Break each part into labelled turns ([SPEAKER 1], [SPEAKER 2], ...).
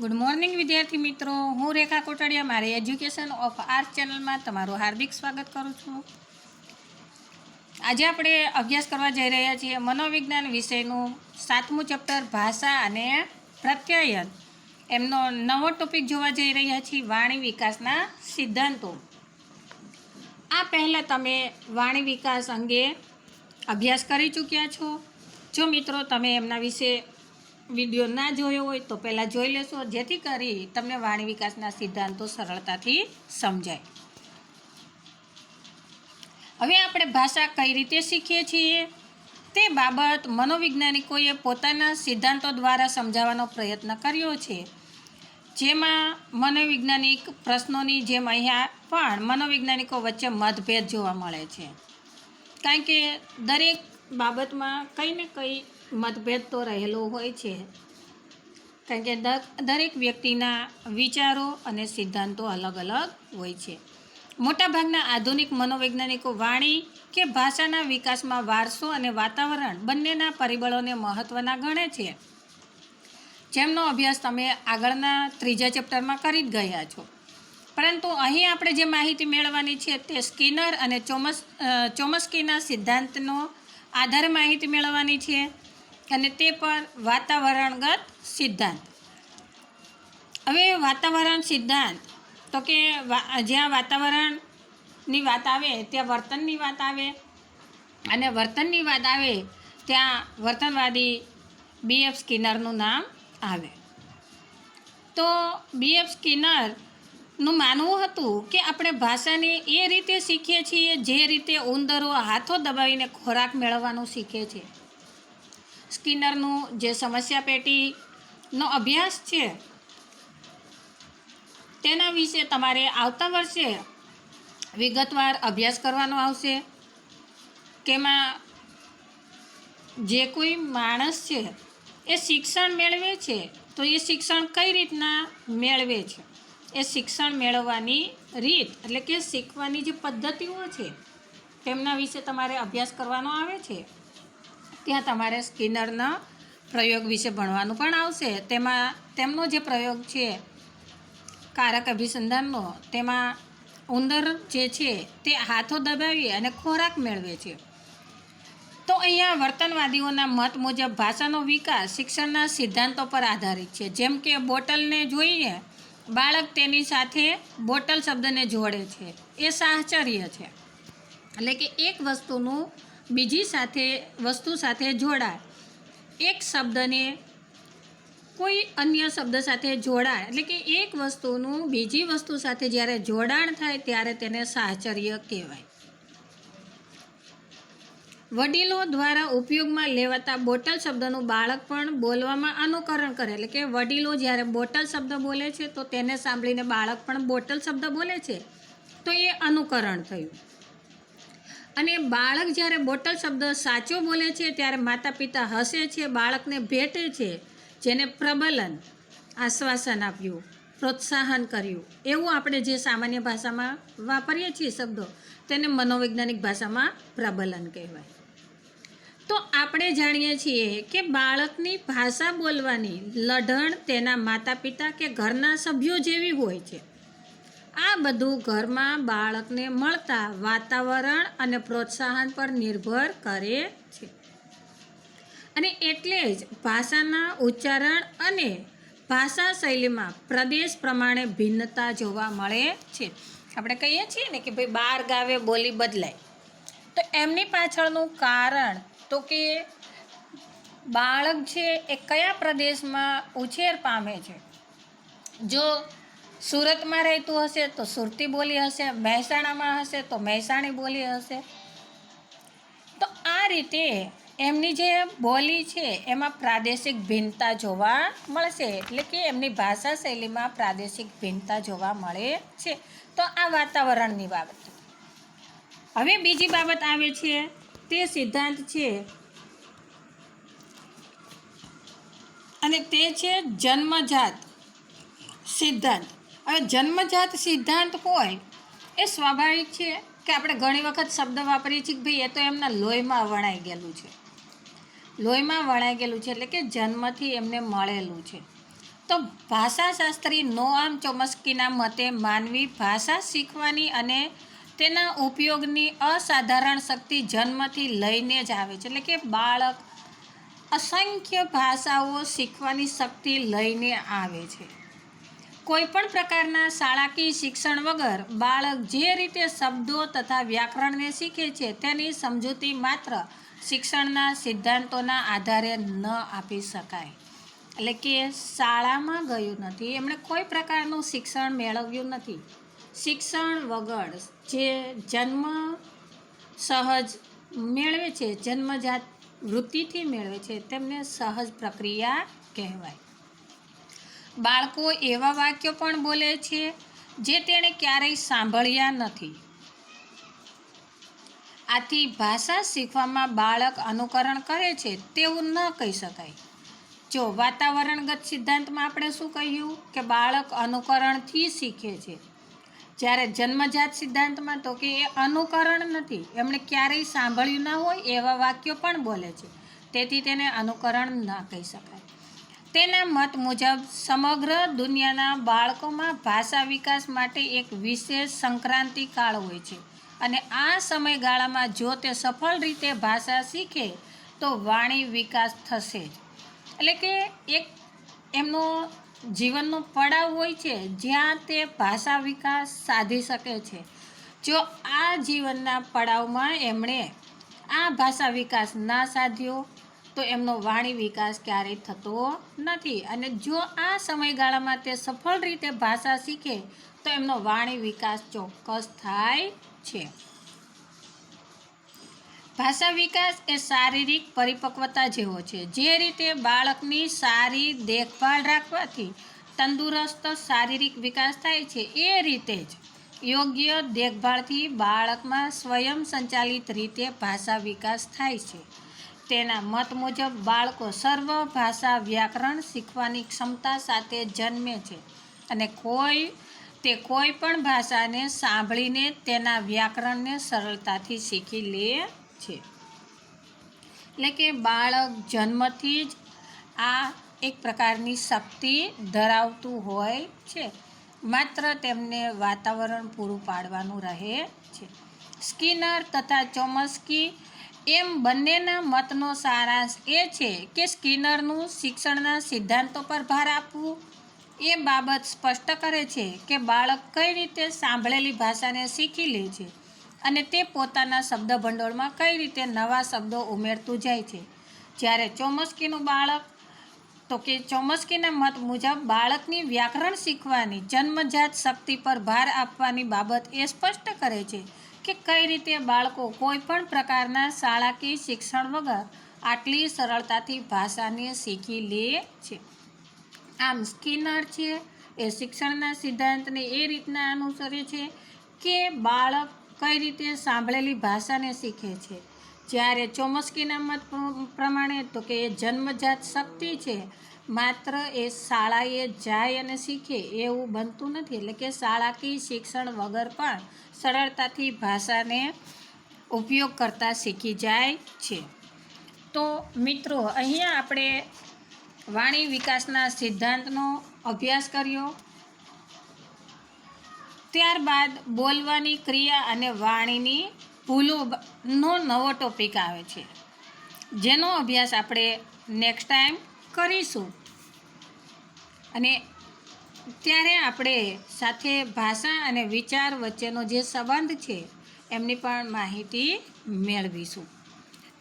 [SPEAKER 1] Good morning વિદ્યાર્થી મિત્રો. હું રેખા કોટડિયા. મારી એજ્યુકેશન ઓફ આર્ટ ચેનલમાં તમારું હાર્દિક સ્વાગત કરું છું. આજે આપણે અભ્યાસ કરવા જઈ રહ્યા છીએ મનોવિજ્ઞાન વિષયનું સાતમું ચેપ્ટર, ભાષા અને પ્રત્યયન. એમનો નવો ટોપિક જોવા જઈ રહ્યા છીએ, વાણી વિકાસના સિદ્ધાંતો. આ પહેલાં તમે વાણી વિકાસ અંગે અભ્યાસ કરી ચૂક્યા છો. જો મિત્રો તમે એમના વિશે વીડિયો ના જોયો હોય તો પહેલાં જોઈ લેશો, જેથી કરી તમને વાણી વિકાસના સિદ્ધાંતો સરળતાથી સમજાય. હવે આપણે ભાષા કઈ રીતે શીખીએ છીએ? તે બાબત મનોવૈજ્ઞાનિકોએ પોતાના સિદ્ધાંતો દ્વારા સમજાવવાનો પ્રયત્ન કર્યો છે. જેમાં મનોવૈજ્ઞાનિક પ્રશ્નોની જેમ અહીંયા પણ મનોવૈજ્ઞાનિકો વચ્ચે મતભેદ જોવા મળે છે. કારણ કે દરેક બાબતમાં કંઈ ને કંઈ મતભેદ તો રહેલો હોય છે. કારણ કે દરેક વ્યક્તિના વિચારો અને સિદ્ધાંતો અલગ અલગ હોય છે. મોટાભાગના આધુનિક મનોવૈજ્ઞાનિકો વાણી કે ભાષાના વિકાસમાં વારસો અને વાતાવરણ બંનેના પરિબળોને મહત્ત્વના ગણે છે. જેમનો અભ્યાસ તમે આગળના ત્રીજા ચેપ્ટરમાં કરી જ ગયા છો. પરંતુ અહીં આપણે જે માહિતી મેળવવાની છે તે સ્કિનર અને ચોમસ ચોમસ્કીના સિદ્ધાંતનો આધારે માહિતી મેળવવાની છે. અને તે પર વાતાવરણગત સિદ્ધાંત. હવે વાતાવરણ સિદ્ધાંત, તો કે જ્યાં વાતાવરણની વાત આવે, ત્યાં વર્તનની વાત આવે, અને વર્તનની વાત આવે, ત્યાં વર્તનવાદી બી એફ સ્કિનરનું નામ આવે. તો બી એફ સ્કિનરનું માનવું હતું કે આપણે ભાષાને એ રીતે શીખીએ છીએ, જે રીતે ઉંદરો હાથો દબાવીને ખોરાક મેળવવાનું શીખે છે. સ્કિનરનું જે સમસ્યા પેટીનો અભ્યાસ છે, તેના વિશે તમારે આવતા વર્ષે વિગતવાર અભ્યાસ કરવાનો આવશે, કેમાં જે કોઈ માણસ છે, એ શિક્ષણ મેળવે છે, તો એ શિક્ષણ કઈ રીતના મેળવે છે? એ શિક્ષણ મેળવવાની રીત, એટલે કે શીખવાની જે પદ્ધતિઓ છે, તેમના વિશે તમારે અભ્યાસ કરવાનો આવે છે. ત્યાં તમારે સ્કિનરના પ્રયોગ વિશે ભણવાનું પણ આવશે. તેમાં, તેમનો જે પ્રયોગ છે, કારક અભિસંધાનનો, તેમાં ઉંદર જે છે, તે હાથો દબાવી અને ખોરાક મેળવે છે. તો અહીંયા વર્તનવાદીઓના મત મુજબ ભાષાનો વિકાસ શિક્ષણના સિદ્ધાંતો પર આધારિત છે. જેમ કે બોટલને જોઈએ બાળક તેની સાથે બોટલ શબ્દને જોડે છે. એ સાહચર્ય છે. એટલે કે એક વસ્તુનું બીજી સાથે, વસ્તુ સાથે જોડાય. એક શબ્દને કોઈ અન્ય શબ્દ સાથે જોડાય, એટલે કે એક વસ્તુનું બીજી વસ્તુ સાથે જ્યારે જોડાણ થાય ત્યારે તેને સાહચર્ય કહેવાય. વડીલો દ્વારા ઉપયોગમાં લેવાતા બોટલ શબ્દનું બાળક પણ બોલવામાં અનુકરણ કરે, એટલે કે વડીલો જ્યારે બોટલ શબ્દ બોલે છે તો તેને સાંભળીને બાળક પણ બોટલ શબ્દ બોલે છે. તો એ અનુકરણ થયું. અને બાળક જ્યારે બોટલ શબ્દ સાચો બોલે છે, ત્યારે માતા પિતા હસે છે, બાળકને ભેટે છે, જેને પ્રબલન આશ્વાસન આપ્યું, પ્રોત્સાહન કર્યું. એવું આપણે જે સામાન્ય ભાષામાં વાપરીએ છીએ શબ્દો, તેને મનોવૈજ્ઞાનિક ભાષામાં પ્રબલન કહેવાય. તો આપણે જાણીએ છીએ કે બાળકની ભાષા બોલવાની લઢણ તેના માતા પિતા કે ઘરના સભ્યો જેવી હોય છે. આ બધું ઘરમાં બાળકને મળતા વાતાવરણ અને પ્રોત્સાહન પર નિર્ભર કરે છે. અને એટલે જ ભાષાના ઉચ્ચારણ અને ભાષા શૈલીમાં પ્રદેશ પ્રમાણે ભિન્નતા જોવા મળે છે. આપણે કહીએ છીએ ને કે ભાઈ બાર ગાવે બોલી બદલાય. તો એમની પાછળનું કારણ તો કે બાળક છે એ કયા પ્રદેશમાં ઉછેર પામે છે? જો સુરતમાં રહેતું હશે તો સુરતી બોલી હશે, મહેસાણામાં હશે તો મહેસાણી બોલી હશે. તો આ રીતે એમની જે બોલી છે એમાં પ્રાદેશિક ભિન્નતા જોવા મળશે, એટલે કે એમની ભાષા શૈલીમાં પ્રાદેશિક ભિન્નતા જોવા મળે છે. તો આ વાતાવરણની બાબત. હવે બીજી બાબત આવે છે, તે સિદ્ધાંત છે અને તે છે જન્મજાત સિદ્ધાંત. હવે જન્મજાત સિદ્ધાંત હોય, એ સ્વાભાવિક છે કે આપણે ઘણી વખત શબ્દ વાપરીએ છીએ કે ભાઈ એ તો એમના લોહીમાં વણાઈ ગયેલું છે. લોહીમાં વણાઈ ગયેલું છે એટલે કે જન્મથી એમને મળેલું છે. તો ભાષાશાસ્ત્રી નોઆમ ચોમસ્કીના મતે માનવી ભાષા શીખવાની અને તેના ઉપયોગની અસાધારણ શક્તિ જન્મથી લઈને જ આવે છે. એટલે કે બાળક અસંખ્ય ભાષાઓ શીખવાની શક્તિ લઈને આવે છે. કોઈ પણ પ્રકારના શાળાકીય શિક્ષણ વગર બાળક જે રીતે શબ્દો તથા વ્યાકરણને શીખે છે તેની સમજૂતી માત્ર શિક્ષણના સિદ્ધાંતોના આધારે ન આપી શકાય. એટલે કે શાળામાં ગયું નથી, એમણે કોઈ પ્રકારનું શિક્ષણ મેળવ્યું નથી. શિક્ષણ વગર જે જન્મ સહજ મેળવે છે, જન્મજાત વૃત્તિથી મેળવે છે, તેમને સહજ પ્રક્રિયા કહેવાય. બાળકો એવા વાક્યો પણ બોલે છે જે તેણે ક્યારેય સાંભળ્યા નથી. આથી ભાષા શીખવામાં બાળક અનુકરણ કરે છે તેવું ન કહી શકાય. જો વાતાવરણગત સિદ્ધાંતમાં આપણે શું કહ્યું? કે બાળક અનુકરણથી શીખે છે. જ્યારે જન્મજાત સિદ્ધાંતમાં તો કે એ અનુકરણ નથી, એમણે ક્યારેય સાંભળ્યું ન હોય એવા વાક્યો પણ બોલે છે. તેથી તેને અનુકરણ ન કહી શકાય. તેના મત મુજબ સમગ્ર દુનિયાના બાળકોમાં ભાષા વિકાસ માટે એક વિશેષ સંક્રાંતિ કાળ હોય છે. અને આ સમયગાળામાં જો તે સફળ રીતે ભાષા શીખે, તો વાણી વિકાસ થશે એટલે કે એક એમનો જીવનનો પડાવ હોય છે, જ્યાં તે ભાષા વિકાસ સાધી શકે છે. જો આ જીવનના પડાવમાં એમણે આ ભાષા વિકાસ ના સાધ્યો તો એમનો વાણી વિકાસ ક્યારેય થતો નથી. અને જો આ સમયગાળામાં તે સફળ રીતે ભાષા શીખે, તો એમનો વાણી વિકાસ ચોક્કસ થાય છે. ભાષા વિકાસ એ શારીરિક પરિપક્વતા જેવો છે. જે રીતે બાળકની સારી દેખભાળ રાખવાથી તંદુરસ્ત શારીરિક વિકાસ થાય છે, એ રીતે જ યોગ્ય દેખભાળથી બાળકમાં સ્વયં સંચાલિત રીતે ભાષા વિકાસ થાય છે. તેના મત મુજબ બાળકો સર્વ ભાષા વ્યાકરણ શીખવાની ક્ષમતા સાથે જન્મે છે. અને કોઈ, તે કોઈ પણ ભાષાને સાંભળીને તેના વ્યાકરણને સરળતાથી શીખી લે છે. એટલે કે બાળક જન્મથી જ આ એક પ્રકારની શક્તિ ધરાવતું હોય છે. માત્ર તેમને વાતાવરણ પૂરું પાડવાનું રહે છે. સ્કિનર તથા ચોમસ્કી એમ બંનેના મતનો સારાંશ એ છે કે સ્કિનરનું શિક્ષણના સિદ્ધાંતો પર ભાર આપવું એ બાબત સ્પષ્ટ કરે છે કે બાળક કઈ રીતે સાંભળેલી ભાષાને શીખી લે છે અને તે પોતાના શબ્દ ભંડોળમાં કઈ રીતે નવા શબ્દો ઉમેરતું જાય છે. જ્યારે ચોમસ્કીનું બાળક, તો કે ચોમસ્કીના મત મુજબ બાળકની વ્યાકરણ શીખવાની જન્મજાત શક્તિ પર ભાર આપવાની બાબત એ સ્પષ્ટ કરે છે કે કઈ રીતે બાળકો કોઈ પણ પ્રકારના શાળાકીય શિક્ષણ વગર આટલી સરળતાથી ભાષાને શીખી લે છે. આમ સ્કિનર છે, એ શિક્ષણના સિદ્ધાંતને એ રીતના અનુસરે છે કે બાળક કઈ રીતે સાંભળેલી ભાષાને શીખે છે. જ્યારે ચોમસ્કીના મત પ્રમાણે તો કે એ જન્મજાત શક્તિ છે, માત્ર એ શાળાએ જાય અને શીખે એવું બનતું નથી. એટલે કે શાળાકીય શિક્ષણ વગર પણ સરળતાથી ભાષાને ઉપયોગ કરતાં શીખી જાય છે. તો મિત્રો, અહીંયા આપણે વાણી વિકાસના સિદ્ધાંતનો અભ્યાસ કર્યો. ત્યારબાદ બોલવાની ક્રિયા અને વાણીની ભૂલોનો નવો ટોપિક આવે છે. જેનો અભ્યાસ આપણે નેક્સ્ટ ટાઈમ કરીશું. અને ત્યારે આપણે સાથે ભાષા અને વિચાર વચ્ચેનો જે સંબંધ છે, એમની પણ માહિતી મેળવીશું.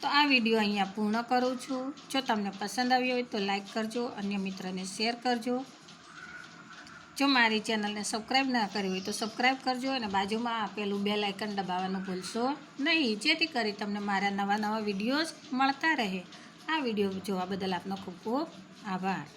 [SPEAKER 1] તો આ વીડિયો અહીંયા પૂર્ણ કરું છું. જો તમને પસંદ આવ્યો હોય તો લાઈક કરજો, અન્ય મિત્રને શેર કરજો. જો મારી ચેનલને સબસ્ક્રાઈબ ના કરી હોય તો સબસ્ક્રાઈબ કરજો અને બાજુમાં આપેલું બેલ આઇકન દબાવવાનું ભૂલશો નહીં, જેથી કરી તમને મારા નવા નવા વિડીયોઝ મળતા રહે. આ વીડિયો જોવા બદલ આપનો ખૂબ ખૂબ આભાર.